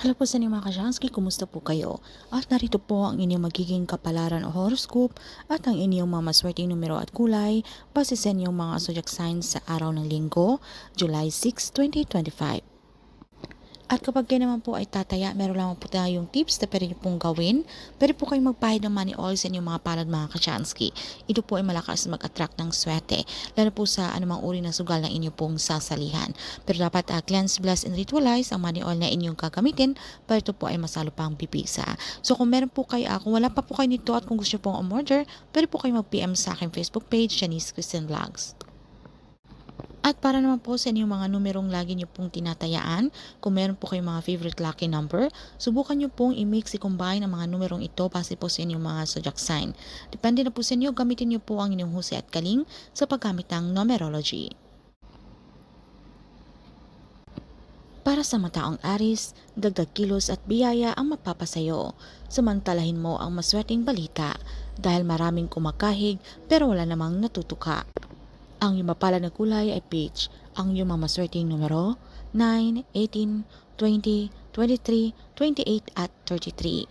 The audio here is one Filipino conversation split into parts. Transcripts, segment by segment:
Hello po sa inyo mga kasyansky, kumusta po kayo? At narito po ang inyong magiging kapalaran o horoscope at ang inyong mga maswerteng numero at kulay base sa inyong mga zodiac signs sa araw ng linggo, July 6, 2025. At kapag kayo naman po ay tataya, meron lamang po tayong tips na pwede nyo pong gawin. Pwede po kayong magpahid ng money oil sa inyong mga palad mga kasyansky. Ito po ay malakas mag-attract ng swerte, lalo po sa anumang uri ng sugal na inyo pong sasalihan. Pero dapat uh, cleanse, bless, and ritualize ang money oil na inyong gagamitin para ito po ay masalo pang pipisa. So kung meron po kayo, uh, kung wala pa po kayo nito at kung gusto pong umorder, pwede po kayo mag-PM sa aking Facebook page, Janice Christian Vlogs. At para naman po sa inyong mga numerong lagi nyo pong tinatayaan, kung meron po kayong mga favorite lucky number, subukan nyo pong i-mix, i-combine ang mga numerong ito base po sa inyong mga zodiac sign. Depende na po sa inyo, gamitin nyo po ang inyong husay at kaling sa paggamit ng numerology. Para sa mataong aris, dagdag kilos at biyaya ang mapapasayo. Samantalahin mo ang maswerteng balita dahil maraming kumakahig pero wala namang natutuka. Ang iyong mapalad na kulay ay peach. Ang iyong mamaswerteng numero 9, 18, 20, 23, 28 at 33.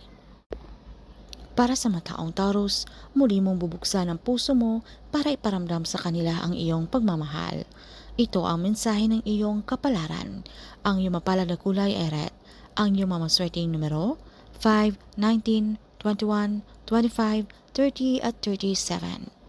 Para sa mataong Taurus, muli mong bubuksan ang puso mo para iparamdam sa kanila ang iyong pagmamahal. Ito ang mensahe ng iyong kapalaran. Ang iyong mapalad na kulay ay red. Ang iyong mamaswerteng numero 5, 19, 21, 25, 30 at 37.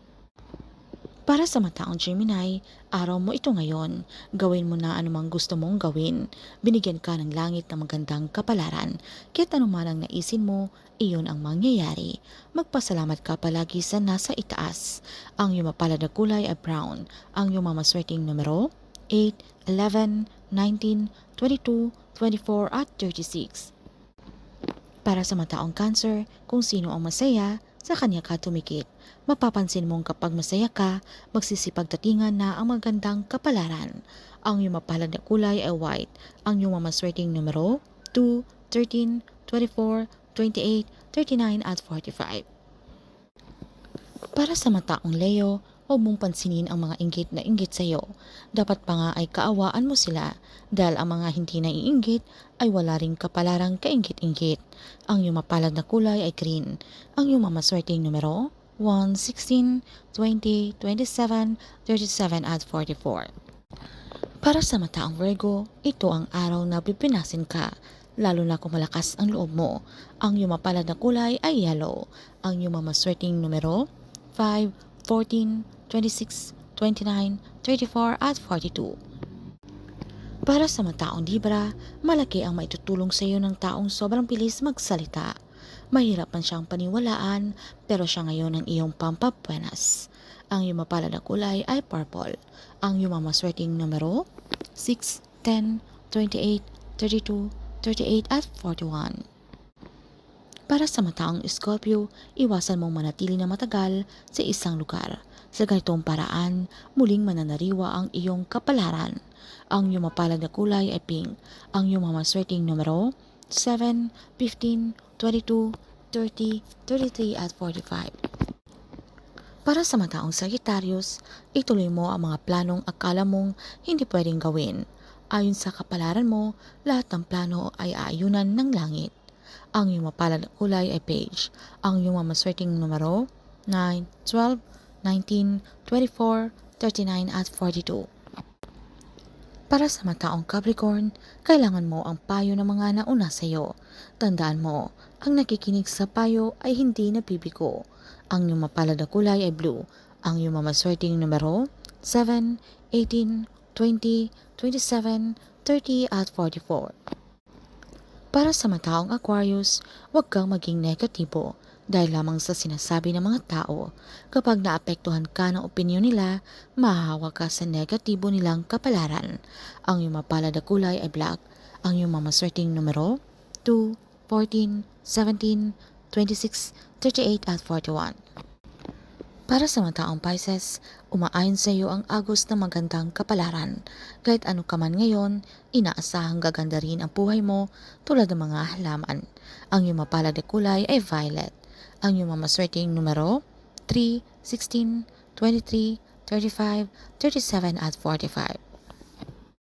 Para sa mataong Gemini, araw mo ito ngayon. Gawin mo na anumang gusto mong gawin. Binigyan ka ng langit ng magandang kapalaran. Kahit anuman ang naisin mo, iyon ang mangyayari. Magpasalamat ka palagi sa nasa itaas. Ang iyong mapalad na kulay ay brown. Ang iyong mamaswerteng numero 8, 11, 19, 22, 24 at 36. Para sa mataong cancer, kung sino ang masaya, sa kanya ka tumikit. Mapapansin mong kapag masaya ka, magsisipagdatingan na ang magandang kapalaran. Ang iyong mapalad na kulay ay white. Ang iyong mamaswerteng numero 2, 13, 24, 28, 39 at 45. Para sa mataong Leo, huwag mong pansinin ang mga inggit na inggit sa iyo. Dapat pa nga ay kaawaan mo sila dahil ang mga hindi naiinggit ay wala ring kapalarang kainggit-inggit. Ang iyong mapalad na kulay ay green. Ang iyong mamaswerteng numero 1, 16, 20, 27, 37 at 44. Para sa mataang Virgo, ito ang araw na pipinasin ka, lalo na kung malakas ang loob mo. Ang iyong mapalad na kulay ay yellow. Ang iyong mamaswerteng numero 5, 14, 26, 29, 34 at 42. Para sa mataong Libra, malaki ang maitutulong sa iyo ng taong sobrang bilis magsalita. Mahirap man siyang paniwalaan, pero siya ngayon ang iyong pampapwenas. Ang iyong mapalad na kulay ay purple. Ang iyong mamaswerteng numero 6, 10, 28, 32, 38 at 41. Para sa mataong Scorpio, iwasan mong manatili na matagal sa isang lugar. Sa ganitong paraan, muling mananariwa ang iyong kapalaran. Ang iyong mapalad na kulay ay pink. Ang iyong mamaswerteng numero 7, 15, 22, 30, 33 at 45. Para sa mataong Sagittarius, ituloy mo ang mga planong akala mong hindi pwedeng gawin. Ayon sa kapalaran mo, lahat ng plano ay aayunan ng langit. Ang iyong mapalad na kulay ay beige. Ang iyong mamaswerteng numero 9, 12, 19, 24, 39 at 42. Para sa mataong Capricorn, kailangan mo ang payo ng mga nauna sa iyo. Tandaan mo, ang nakikinig sa payo ay hindi nabibigo. Ang iyong mapalad na kulay ay blue. Ang iyong mamaswerteng numero 7, 18, 20, 27, 30 at 44. Para sa mataong Aquarius, huwag kang maging negatibo dahil lamang sa sinasabi ng mga tao. Kapag naapektuhan ka ng opinyon nila, mahahawa ka sa negatibo nilang kapalaran. Ang iyong mapalad na kulay ay black. Ang iyong mamaswerteng numero 2, 14, 17, 26, 38 at 41. Para sa mga taong Pisces, umaayon sa iyo ang agos ng magandang kapalaran. Kahit ano ka man ngayon, inaasahang gaganda rin ang buhay mo tulad ng mga halaman. Ang iyong mapalad na kulay ay violet. Ang iyong mamaswerteng numero 3, 16, 23, 35, 37 at 45.